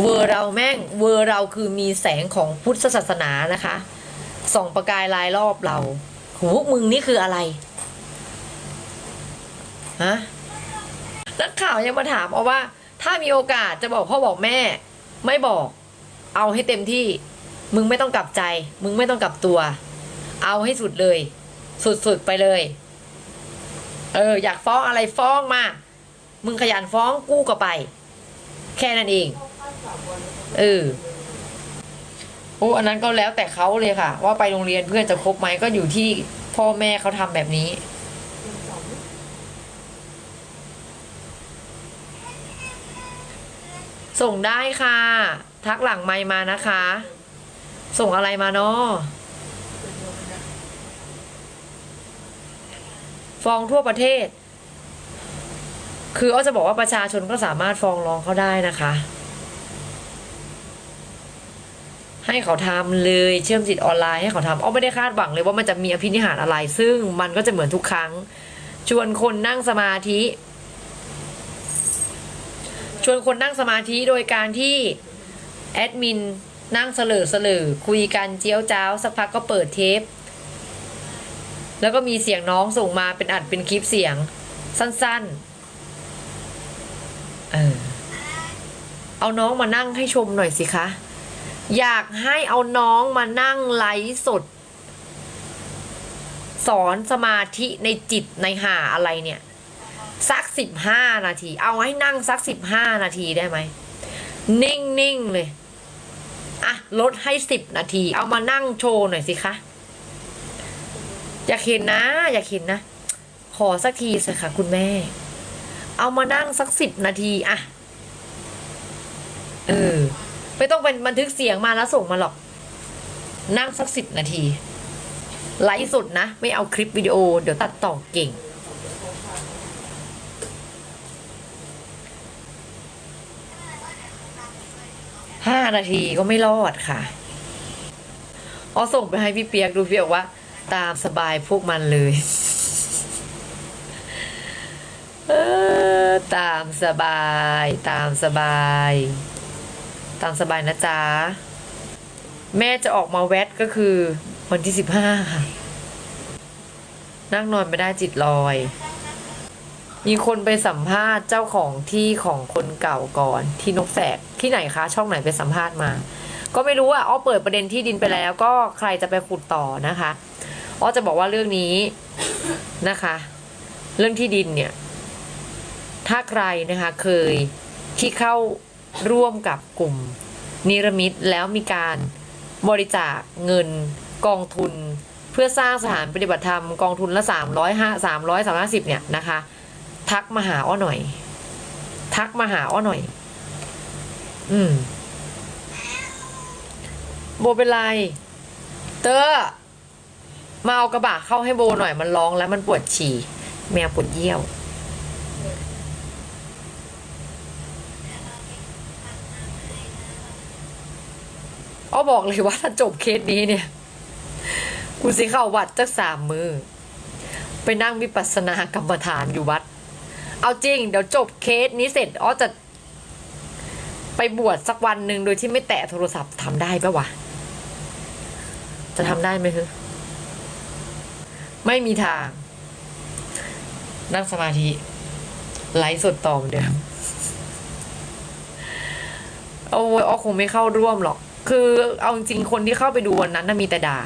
เวอร์เราแม่งเวอร์เราคือมีแสงของพุทธศาสนานะคะส่องประกายลายรอบเราโหมึงนี่คืออะไรฮะนักข่าวยังมาถามเอาว่า ถ้ามีโอกาสจะบอกพ่อบอกแม่ ไม่บอก เอาให้เต็มที่ มึงไม่ต้องกลับใจ มึงไม่ต้องกลับตัว เอาให้สุดเลย สุดๆไปเลย เออ อยากฟ้องอะไรฟ้องมา มึงขยันฟ้องกู้ก็ไป แค่นั้นเอง เออโอ้อันนั้นก็แล้วแต่เขาเลยค่ะ ว่าไปโรงเรียนเพื่อนจะคบไหมก็อยู่ที่พ่อแม่เขาทำแบบนี้ ส่งได้ค่ะ ทักหลังไมมานะคะ ส่งอะไรมาเนาะฟ้องทั่วประเทศ คืออ้อจะบอกว่าประชาชนก็สามารถฟ้องร้องเขาได้นะคะ ให้เขาทำเลยเชื่อมจิตออนไลน์ให้เขาทำอ้อไม่ได้คาดหวังเลยว่ามันจะมีอภินิหารอะไร ซึ่งมันก็จะเหมือนทุกครั้ง ชวนคนนั่งสมาธิ ชวนคนนั่งสมาธิโดยการที่แอดมินนั่งเสลอเสลอคุยกันเจียวจ้าวสักพักก็เปิดเทป แล้วก็มีเสียงน้องส่งมาเป็นอัดเป็นคลิปเสียง สั้นๆ เออเอาน้องมานั่งให้ชมหน่อยสิคะ อยากให้เอาน้องมานั่งไลฟ์สด สอนสมาธิในจิตในหาอะไรเนี่ย สักสิบห้านาที เอาให้นั่งสักสิบห้านาทีได้ไหม นิ่งๆเลย อะ ลดให้สิบนาที เอามานั่งโชว์หน่อยสิคะ อยากเห็นนะ อยากเห็นนะ ขอสักทีสิค่ะคุณแม่ เอามานั่งสักสิบนาที อะ เออ ไม่ต้องเป็นบันทึกเสียงมาแล้วส่งมาหรอก นั่งสักสิบนาทีไลฟ์สดนะ ไม่เอาคลิปวิดีโอ เดี๋ยวตัดต่อเก่ง ห้านาทีก็ไม่รอดค่ะอ๋อส่งไปให้พี่เปียกดูเพี่บอกว่า ตามสบายพวกมันเลยเออตามสบาย ตามสบาย ตามสบายนะจ๊ะ แม่จะออกมาแวดก็คือ วันที่สิบห้าค่ะ นั่งนอนไม่ได้จิตลอย มีคนไปสัมภาษณ์เจ้าของที่ของคนเก่าก่อนที่นกแสกที่ไหนคะ ช่องไหนไปสัมภาษณ์มา ก็ไม่รู้อะอ้อเปิดประเด็นที่ดินไปแล้วก็ใครจะไปขุดต่อนะคะอ้อจะบอกว่าเรื่องนี้นะคะ เรื่องที่ดินเนี่ย ถ้าใครนะคะเคยที่เข้า ร่วมกับกลุ่มนิรมิตแล้วมีการบริจาคเงินกองทุน เพื่อสร้างสถานปฏิบัติธรรมกองทุนละสามร้อยห้าสามร้อยสามร้อยสิบเนี่ยนะคะ ทักมาหาอ้อหน่อย ทักมาหาอ้อหน่อย อืมโบเป็นไร เตอร์มาเอากระบะเข้าให้โบหน่อยมันร้องแล้วมันปวดฉี่ แมวปวดเยี่ยว อ้อบอกเลยว่าถ้าจบเคสนี้เนี่ยกูสิเข้าวัดจักสามมือ ไปนั่งวิปัสสนากรรมฐานอยู่วัด เอาจริง เดี๋ยวจบเคสนี้เสร็จอ้อจะ ไปบวชสักวันหนึ่งโดยที่ไม่แตะโทรศัพท์ทำได้ปะวะ จะทำได้ไหมคือไม่มีทาง นั่งสมาธิไลฟ์สดต่อเหมือนเดิมโอ้ยอ้อคงไม่เข้าร่วมหรอก คือเอาจริงคนที่เข้าไปดูวันนั้นน่ะมีแต่ด่า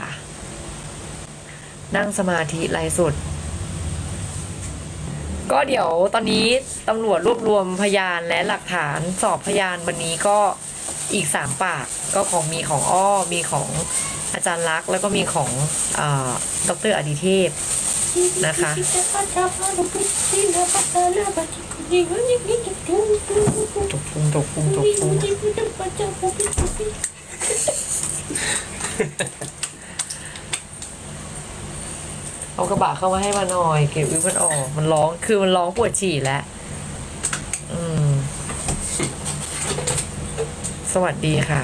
นั่งสมาธิไลฟ์สดก็เดี๋ยวตอนนี้ตำรวจรวบรวมพยานและหลักฐานสอบพยานวันนี้ก็อีกสามปากก็ของมีของอ้อมีของอาจารย์ลักษ์แล้วก็มีของอาดรอดิเทพนะคะจกพุงจกพุงจกพุง เอากระบะเข้ามาให้มาหน่อย เก็บวิวมันออก มันร้องคือมันร้องปวดฉี่แล้วอืม สวัสดีค่ะ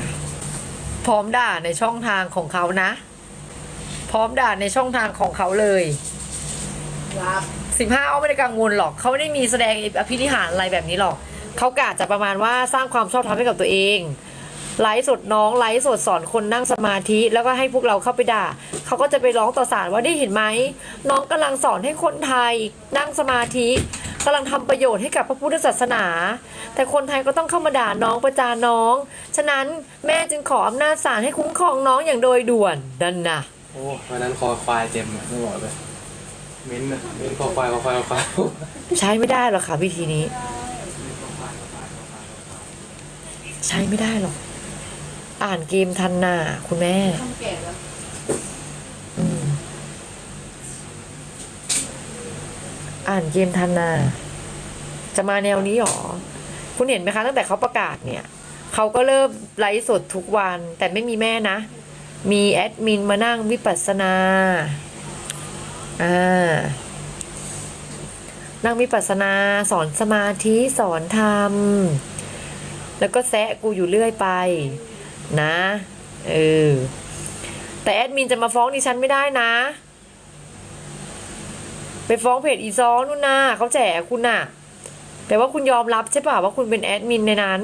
พร้อมด่าในช่องทางของเขานะ พร้อมด่าในช่องทางของเขาเลยครับสิบห้าอ้อไม่ได้กังวลหรอก เขาไม่ได้มีแสดงอภินิหารอะไรแบบนี้หรอก เขากะจะประมาณว่าสร้างความชอบธรรมให้กับตัวเอง ไลฟ์สดน้องไลฟ์สดสอนคนนั่งสมาธิ แล้วก็ให้พวกเราเข้าไปด่าเขาก็จะไปร้องต่อศาลว่าได้เห็นไหมน้องกำลังสอนให้คนไทยนั่งสมาธิกำลังทำประโยชน์ให้กับพระพุทธศาสนา แต่คนไทยก็ต้องเข้ามาด่าน้องประจานน้อง ฉะนั้นแม่จึงขออำนาจศาลให้คุ้มครองน้องอย่างโดยด่วนนั่นนะโอ้วันนั้นคอควายเต็มไม่บอกเลยเม้นต์อะเม้นคอควายคอควายคอควายใช้ไม่ได้หรอกค่ะวิธีนี้ ใช้ไม่ได้หรอก อ่านเกมทันน่ะคุณแม่ทำแก่แล้วอืมอ่านเกมทันน่ะจะมาแนวนี้หรอ คุณเห็นไหมคะ ตั้งแต่เขาประกาศเนี่ย เขาก็เริ่มไลฟ์สดทุกวัน แต่ไม่มีแม่นะ มีแอดมินมานั่งวิปัสสนา อ่า นั่งวิปัสสนาสอนสมาธิสอนธรรม แล้วก็แซะกูอยู่เรื่อยไป นะเออแต่แอดมินจะมาฟ้องดิฉันไม่ได้นะ ไปฟ้องเพจอีซอนู่นน่ะเขาแฉคุณน่ะ แต่ว่าคุณยอมรับใช่ป่ะว่าคุณเป็นแอดมินในนั้น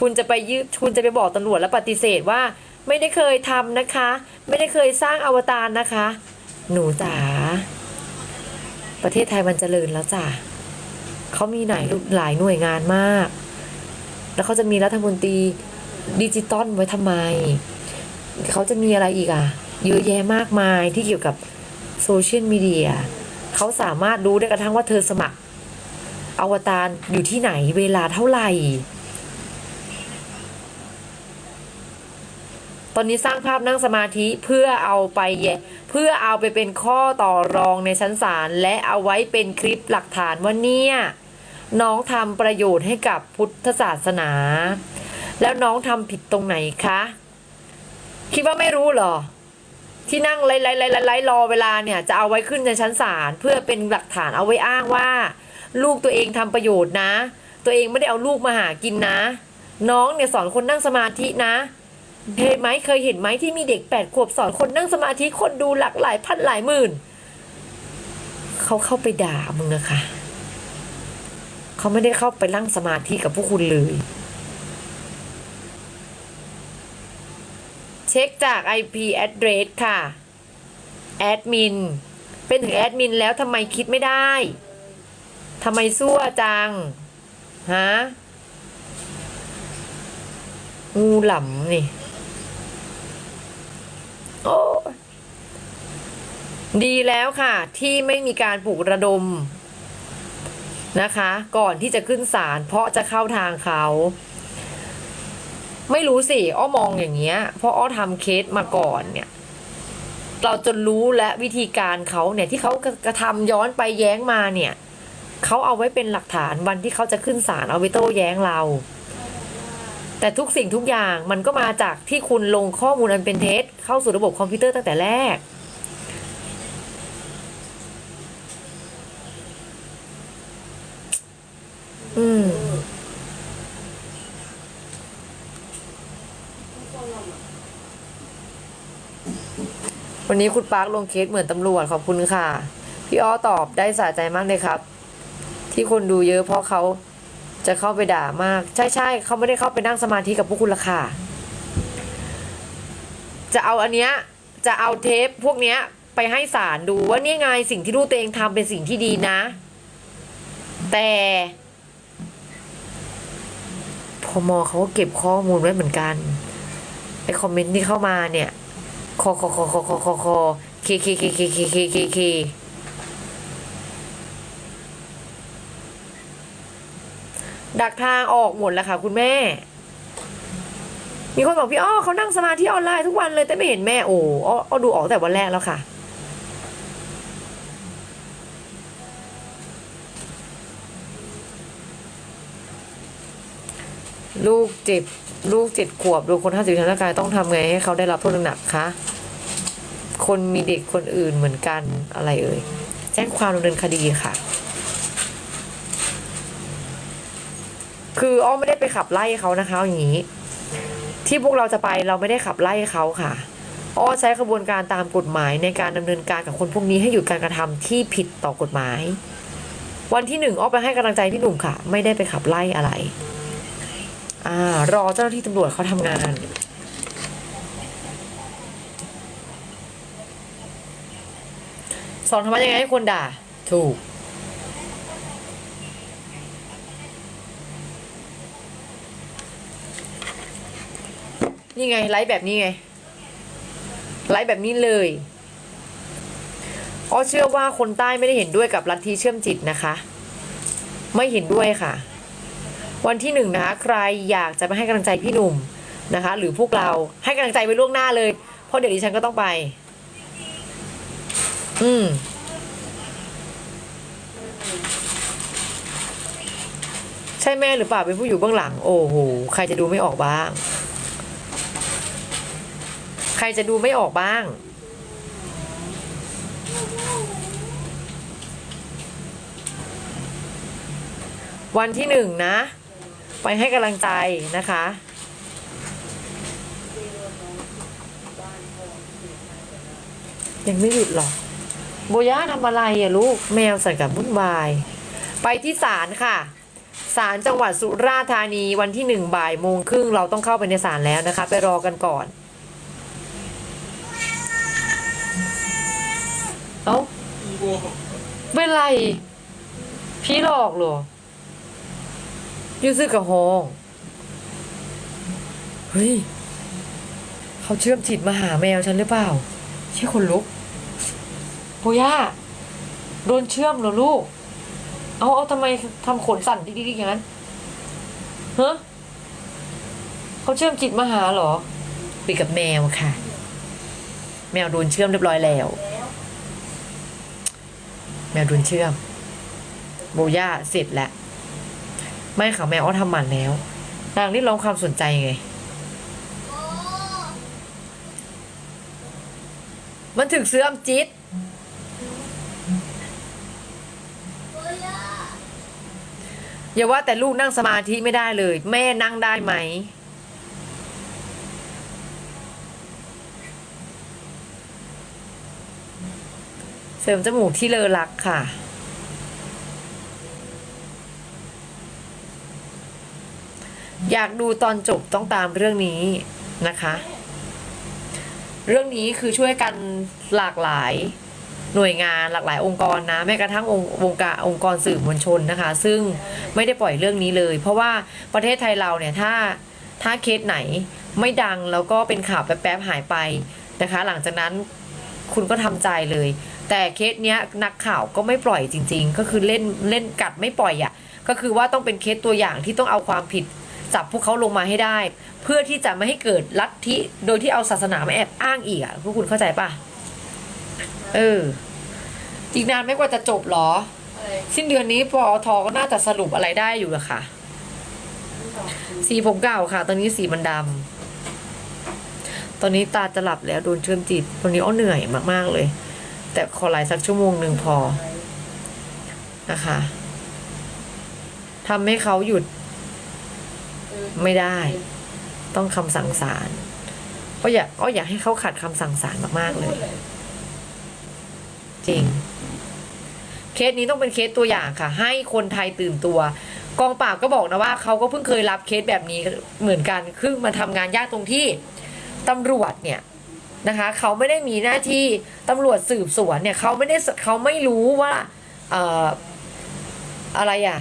คุณจะไปยืคุณจะไปบอกตำรวจแล้วปฏิเสธว่า ไม่ได้เคยทำนะคะ ไม่ได้เคยสร้างอวตารนะคะ หนูจ๋าประเทศไทยมันเจริญแล้วจ้ะเขามีหลายหลายหน่วยงานมาก แล้วเขาจะมีรัฐมนตรีดิจิตอลไว้ทำไม เขาจะมีอะไรอีกอะเยอะแยะมากมายที่เกี่ยวกับโซเชียลมีเดียเขาสามารถรู้ได้กระทั่งว่าเธอสมัคร อวตารอยู่ที่ไหนเวลาเท่าไหร่ ตอนนี้สร้างภาพนั่งสมาธิเพื่อเอาไปแยเพื่อเอาไปเป็นข้อต่อรองในชั้นศาลและเอาไว้เป็นคลิปหลักฐานว่าเนี่ย น้องทำประโยชน์ให้กับพุทธศาสนา แล้วน้องทำผิดตรงไหนคะ คิดว่าไม่รู้เหรอ ที่นั่งไล่ไล่ไล่ไล่รอเวลาเนี่ย จะเอาไว้ขึ้นในชั้นศาลเพื่อเป็นหลักฐานเอาไว้อ้างว่า ลูกตัวเองทำประโยชน์นะ ตัวเองไม่ได้เอาลูกมาหากินนะ น้องเนี่ยสอนคนนั่งสมาธินะเห็นไหมเคยเห็นไหมที่มีเด็กแปดขวบสอนคนนั่งสมาธิคนดูหลักหลายพันหลายหมื่นเขาเข้าไปด่ามึงอะค่ะ เขาไม่ได้เข้าไปนั่งสมาธิกับพวกคุณเลย เช็คจาก IP address ค่ะ แอดมิน เป็นถึงแอดมินแล้วทำไมคิดไม่ได้ทำไมซั่วจัง ฮะ งูหลำนี่ โอ้ดีแล้วค่ะ ที่ไม่มีการปลุกระดม นะคะ ก่อนที่จะขึ้นศาลเพราะจะเข้าทางเขา ไม่รู้สิอ้อมองอย่างเงี้ยเพราะอ้อทำเคสมาก่อนเนี่ย เราจนรู้และวิธีการเขาเนี่ยที่เขากระทำย้อนไปแย้งมาเนี่ยเขาเอาไว้เป็นหลักฐานวันที่เขาจะขึ้นศาลเอาไว้โต้แย้งเรา แต่ทุกสิ่งทุกอย่างมันก็มาจากที่คุณลงข้อมูลอันเป็นเท็จเข้าสู่ระบบคอมพิวเตอร์ตั้งแต่แรก อืมวันนี้คุณปาร์คลงเคสเหมือนตำรวจขอบคุณค่ะ พี่อ้อตอบได้สะใจมากเลยครับ ที่คนดูเยอะเพราะเขาจะเข้าไปด่ามาก ใช่ใช่เขาไม่ได้เข้าไปนั่งสมาธิกับพวกคุณละค่ะ จะเอาอันเนี้ยจะเอาเทปพวกเนี้ยไปให้ศาลดูว่านี่ไงสิ่งที่ลูกตัวเองทำเป็นสิ่งที่ดีนะ แต่ พมเขาก็เก็บข้อมูลไว้เหมือนกันไอคอมเมนต์ที่เข้ามาเนี่ยคอคอคอคอคอคอคอเคเคเคเคเคเคเคเคดักทางออกหมดแล้วค่ะ คุณแม่ มีคนบอกพี่อ้อเขานั่งสมาธิออนไลน์ทุกวันเลยแต่ไม่เห็นแม่โอ้อ้ออ้อดูออกแต่วันแรกแล้วค่ะ ลูกเจ็บลูกเจ็ดขวบดูคนห้าสิบทางร่างกายต้องทำไงให้เขาได้รับโทษหนักคะคนมีเด็กคนอื่นเหมือนกันอะไรเอ่ยแจ้งความดำเนินคดีค่ะ คืออ้อไม่ได้ไปขับไล่เขานะคะอาอย่างนี้ ที่พวกเราจะไปเราไม่ได้ขับไล่เขาค่ะอ้อใช้กระบวนการตามกฎหมายในการดำเนินการกับคนพวกนี้ให้หยุดการกระทำที่ผิดต่อกฎหมาย วันที่หนึ่งอ้อไปให้กำลังใจพี่หนุ่มค่ะ ไม่ได้ไปขับไล่อะไร อ่ารอเจ้าหน้าที่ตำรวจเขาทำงานสอนธรรมะยังไงให้คนด่า ถูก นี่ไง ไลฟ์แบบนี้ไง ไลฟ์แบบนี้เลยอ้อเชื่อว่าคนใต้ไม่ได้เห็นด้วยกับลัทธิเชื่อมจิตนะคะ ไม่เห็นด้วยค่ะ วันที่หนึ่งนะคะใครอยากจะมาให้กำลังใจพี่หนุ่มนะคะ หรือพวกเราให้กำลังใจไว้ล่วงหน้าเลย เพราะเดี๋ยวดิฉันก็ต้องไป อืมใช่แม่หรือเปล่าเป็นผู้อยู่เบื้องหลัง โอ้โหใครจะดูไม่ออกบ้าง ใครจะดูไม่ออกบ้าง วันที่หนึ่งนะ ไปให้กำลังใจนะคะ ยังไม่หยุดหรอโบย่าทำอะไรอะลูกแมวสั่นกับวุ่นวาย ไปที่ศาลค่ะศาลจังหวัดสุราษฎร์ธานีวันที่หนึ่งบ่ายโมงครึ่งเราต้องเข้าไปในศาลแล้วนะคะ ไปรอกันก่อนเอ้าเป็นไร พี่หลอกเหรอ ยูซึกับฮองเฮ้ยเขาเชื่อมจิตมาหาแมวฉันหรือเปล่าใช่คนลุกโบย่าโดนเชื่อมเหรอลูก เอาเอาทำไมทำขนสั่นดิ๊กๆอย่างนั้นเฮะเขาเชื่อมจิตมาหาเหรอคุยกับแมวค่ะ แมวโดนเชื่อมเรียบร้อยแล้ว แมวโดนเชื่อมโบย่าเสร็จแล้ว ไม่ค่ะแมวอ้อทำหมันแล้วนางเรียกร้องความสนใจไง มันถึงเสื่อมจิตอย่าว่าแต่ลูกนั่งสมาธิไม่ได้เลย แม่นั่งได้ไหม เสริมจมูกที่เลอรักค่ะ อยากดูตอนจบต้องตามเรื่องนี้นะคะ เรื่องนี้คือช่วยกันหลากหลายหน่วยงานหลากหลายองค์กรนะแม้กระทั่งองค์งการองค์กรสื่อมวลชนนะคะ ซึ่งไม่ได้ปล่อยเรื่องนี้เลย เพราะว่าประเทศไทยเราเนี่ยถ้าถ้าเคสไหนไม่ดังแล้วก็เป็นข่าวแป๊บๆหายไปนะคะ หลังจากนั้นคุณก็ทำใจเลย แต่เคสเนี้ยนักข่าวก็ไม่ปล่อยจริง ๆ ก็คือเล่นเล่นกัดไม่ปล่อยอะ่ะก็คือว่าต้องเป็นเคสตัวอย่างที่ต้องเอาความผิด จับพวกเขาลงมาให้ได้ เพื่อที่จะไม่ให้เกิดลัทธิโดยที่เอาศาสนามาแอบอ้างอีกอะ่ะพวกคุณเข้าใจปะเอออีกนานไม่กว่าจะจบหรอ สิ้นเดือนนี้ปอทก็น่าจะสรุปอะไรได้อยู่อะค่ะ สีผมเก่าค่ะ ตอนนี้สีมันดำตอนนี้ตาจะหลับแล้วโดนเชื่อมจิตตอนนี้อ้อเหนื่อยมากๆเลย แต่ขอไลน์สักชั่วโมงหนึ่งพอนะคะทำให้เขาหยุด ไม่ได้ ต้องคำสั่งศาลก็อยากก็อยากให้เขาขัดคำสั่งศาลมากๆเลย จริง เคสนี้ต้องเป็นเคสตัวอย่างค่ะ ให้คนไทยตื่นตัว กองปราบก็บอกนะว่าเขาก็เพิ่งเคยรับเคสแบบนี้เหมือนกันคือมาทำงานยากตรงที่ตำรวจเนี่ยนะคะเขาไม่ได้มีหน้าที่ตำรวจสืบสวนเนี่ยเขาไม่ได้เขาไม่รู้ว่า เอ่ออะไรอะ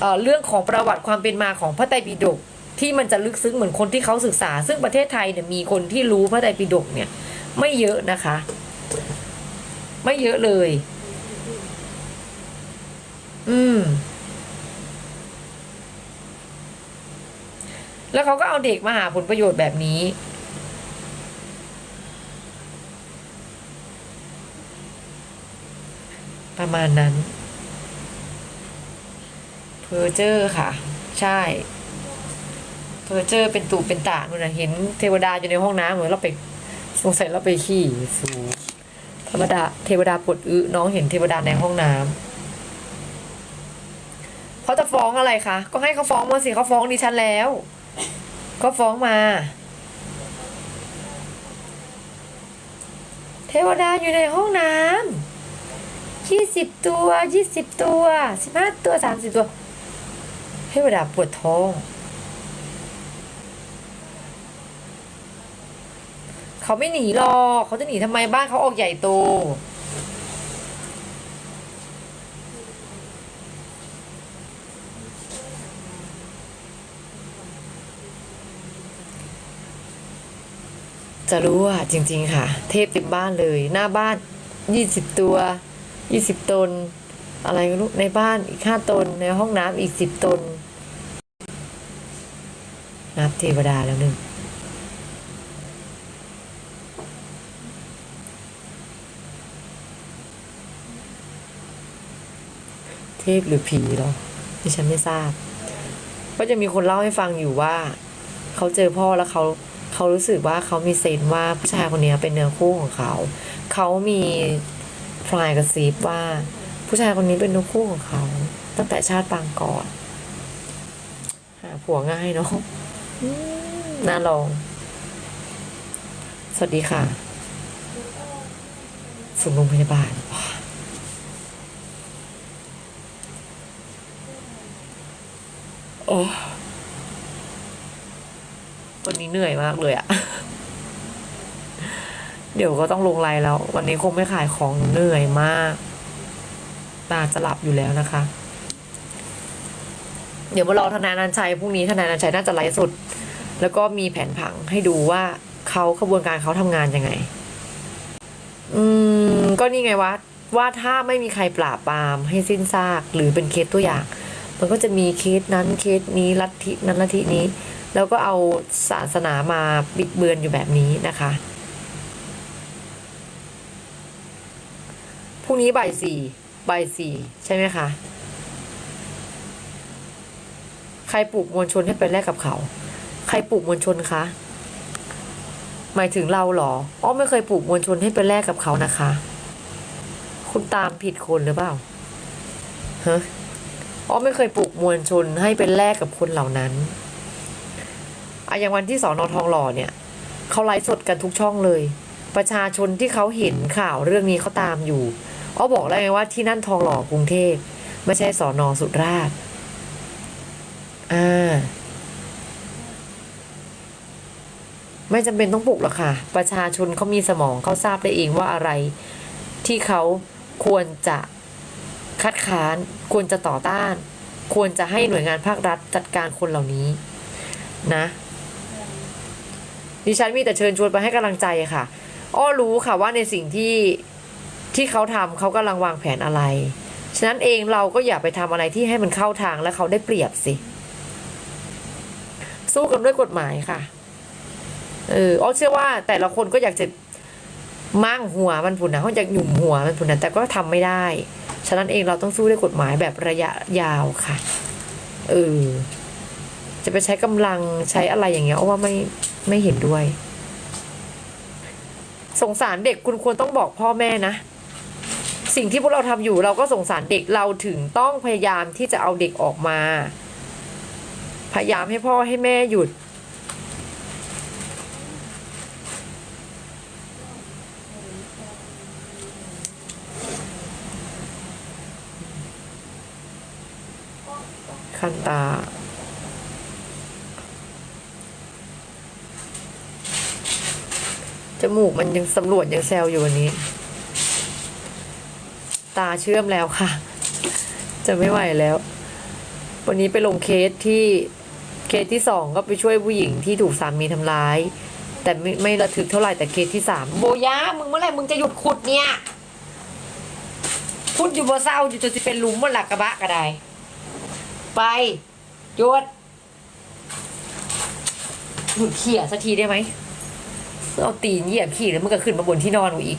เเรื่องของประวัติความเป็นมาของพระไตรปิฎกที่มันจะลึกซึ้งเหมือนคนที่เขาศึกษา ซึ่งประเทศไทยเนี่ยมีคนที่รู้พระไตรปิฎกเนี่ย ไม่เยอะนะคะ ไม่เยอะเลย อืม แล้วเขาก็เอาเด็กมาหาผลประโยชน์แบบนี้ประมาณนั้น เพอเจอร์ค่ะ ใช่เพอเจอร์เป็นตูเป็นตาหนูนะเห็นเทวดาอยู่ในห้องน้ำเหมือนเราไปสงสัยเราไปขี่สูธรรมดาเทวดาปวดอึน้องเห็นเทวดาในห้องน้ำเขาจะฟ้องอะไรคะ ก็ให้เขาฟ้องมาสิเขาฟ้องดิฉันแล้ว ก็ฟ้องมา เทวดาอยู่ในห้องน้ำยี่สิบตัวยี่สิบตัวสิบห้าตัวสามสิบตัว เทวดาปวดท้อง เขาไม่หนีหรอกเขาจะหนีทำไมบ้านเขาออกใหญ่โตจะรู้อะจริง ๆ ค่ะ เทพเต็มบ้านเลย หน้าบ้านยี่สิบตัวยี่สิบตน อะไรก็รู้ในบ้านอีกห้าตน ในห้องน้ำอีกสิบตน นับเทวดาแล้วหนึ่งเทพหรือผีหรอที่ฉันไม่ทราบ ก็จะมีคนเล่าให้ฟังอยู่ว่า เขาเจอพ่อแล้วเขาเขารู้สึกว่าเขามีเซนว่าผู้ชายคนนี้เป็นเนื้อคู่ของเขา เขามีพลายกระซิบว่าผู้ชายคนนี้เป็นเนื้อคู่ของเขา ตั้งแต่ชาติปางก่อน หาผัวง่ายเนาะ น่าลอง สวัสดีค่ะส่งโรงพยาบาลโอ้วันนี้เหนื่อยมากเลยอะเดี๋ยวก็ต้องลงไลน์แล้ว วันนี้คงไม่ขายของเหนื่อยมาก ตาจะหลับอยู่แล้วนะคะ เดี๋ยวมารอทนายอนันชัยพรุ่งนี้ทนายอนันชัยน่าจะไลฟ์สดแล้วก็มีแผนผังให้ดูว่าเขาขบวนการเขาทำงานยังไง อืม ก็นี่ไงวะว่าถ้าไม่มีใครปราบปรามให้สิ้นซากหรือเป็นเคสตัวอย่าง มันก็จะมีเคสนั้นเคสนี้ลัทธินั้นลัทธินี้ แล้วก็เอาศาสนามาบิดเบือนอยู่แบบนี้นะคะพรุ่งนี้บ่ายสี่บ่ายสี่ใช่ไหมคะ ใครปลูกมวลชนให้ไปแลกกับเขา ใครปลูกมวลชนคะ หมายถึงเราเหรออ้อไม่เคยปลูกมวลชนให้ไปแลกกับเขานะคะ คุณตามผิดคนหรือเปล่าฮะอ้อไม่เคยปลูกมวลชนให้เป็นแลกกับคนเหล่านั้นอะอย่างวันที่สอนอทองหล่อเนี่ยเขาไลฟ์สดกันทุกช่องเลย ประชาชนที่เขาเห็นข่าวเรื่องนี้เขาตามอยู่อ้อบอกแล้ไงว่าที่นั่นทองหล่อกรุงเทพไม่ใช่สอนอสุราษฎร์ อ่า ไม่จำเป็นต้องปลุกหรอกค่ะ ประชาชนเขามีสมองเขาทราบได้เองว่าอะไร ที่เขาควรจะคัดค้าน ควรจะต่อต้าน ควรจะให้หน่วยงานภาครัฐจัดการคนเหล่านี้ นะดิฉันมีแต่เชิญชวนไปให้กำลังใจค่ะ อ้อรู้ค่ะว่าในสิ่งที่ที่เขาทำเขากำลังวางแผนอะไร ฉะนั้นเองเราก็อย่าไปทำอะไรที่ให้มันเข้าทางและเขาได้เปรียบสิ สู้กันด้วยกฎหมายค่ะ เอออ้อเชื่อว่าแต่ละคนก็อยากจะมั่งหัวมันผุนนะเขาอยากหยุ่มหัวมันผุนนะแต่ก็ทำไม่ได้ ฉะนั้นเองเราต้องสู้ด้วยกฎหมายแบบระยะยาวค่ะ เออ จะไปใช้กำลังใช้อะไรอย่างเงี้ยว่าไม่ไม่เห็นด้วย สงสารเด็กคุณควรต้องบอกพ่อแม่นะ สิ่งที่พวกเราทำอยู่เราก็สงสารเด็กเราถึงต้องพยายามที่จะเอาเด็กออกมา ยายามให้พ่อให้แม่หยุด คันตา จมูกมันยังสำรวจยังแซวอยู่วันนี้ ตาเชื่อมแล้วค่ะ จะไม่ไหวแล้ววันนี้ไปลงเคสที่ เคสที่สองก็ไปช่วยผู้หญิงที่ถูกสามีทำร้าย แต่ไม่ไม่ระทึกเท่าไหร่แต่เคสที่สามโบยะมึงเมื่อไหร่มึงจะหยุดขุดเนี่ยขุดอยู่บ่เศร้าอยู่จนจะเป็นหลุมบนหลักกระบะก็ได้ ไปหยุดหยุดเขี่ยสักทีได้ไหมเอาตีนเหยียบขี่แล้วมันก็ขึ้นมาบนที่นอนกูอีก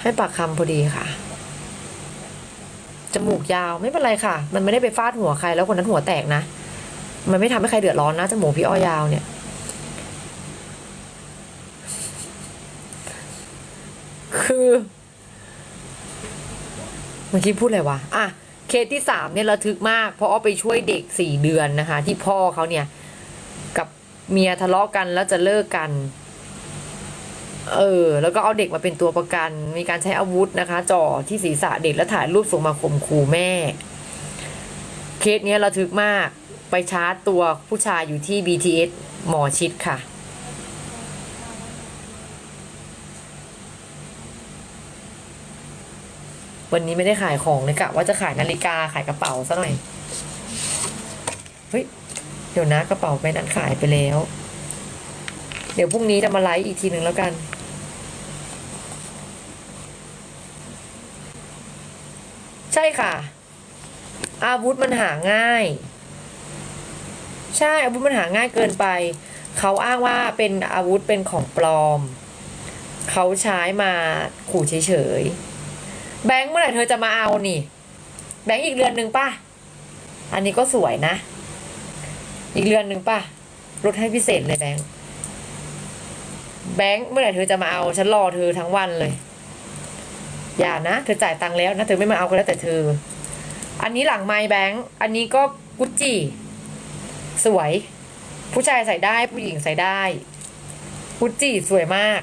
ให้ปากคำพอดีค่ะ จมูกยาวไม่เป็นไรค่ะ มันไม่ได้ไปฟาดหัวใคร แล้วคนนั้นหัวแตกนะ มันไม่ทำให้ใครเดือดร้อนนะจมูกพี่อ้อยยาวเนี่ย คือเมื่อกี้พูดอะไรวะอะเคสที่สามเนี่ยระทึกมาก เพราะเอไปช่วยเด็กสี่เดือนนะคะ ที่พ่อเขาเนี่ย กับเมียทะเลาะกันแล้วจะเลิกกัน เออ แล้วก็เอาเด็กมาเป็นตัวประกัน มีการใช้อาวุธนะคะ จ่อที่ศีรษะเด็กแล้วถ่ายรูปส่งมาข่มขู่แม่ เคสเนี้ยระทึกมาก ไปชาร์จตัวผู้ชายอยู่ที่ BTS หมอชิดค่ะ วันนี้ไม่ได้ขายของเลยกะว่าจะขายนาฬิกาขายกระเป๋าซะหน่อย เฮ้ย เดี๋ยวนะกระเป๋าไปนั้นขายไปแล้ว เดี๋ยวพรุ่งนี้จะมาไลฟ์อีกทีหนึ่งแล้วกัน ช่ค่ะ อาวุธมันหาง่าย ใช่อาวุธมันหาง่ายเกินไป เขาอ้างว่าเป็นอาวุธเป็นของปลอม เขาใช้มาขู่เฉยๆแบงค์เมื่อไหร่เธอจะมาเอานี่ แบงค์อีกเรือนหนึ่งป่ะ อันนี้ก็สวยนะ อีกเรือนหนึ่งป่ะลดให้พิเศษเลยแบงค์แบงค์เมื่อไหร่เธอจะมาเอา ฉันรอเธอทั้งวันเลย อย่านะ เธอจ่ายตังค์แล้วนะเธอไม่มาเอาก็แล้วแต่เธอ อันนี้หลังไม้แบงค์อันนี้ก็กุจจีสวย ผู้ชายใส่ได้ผู้หญิงใส่ได้กุจจีสวยมาก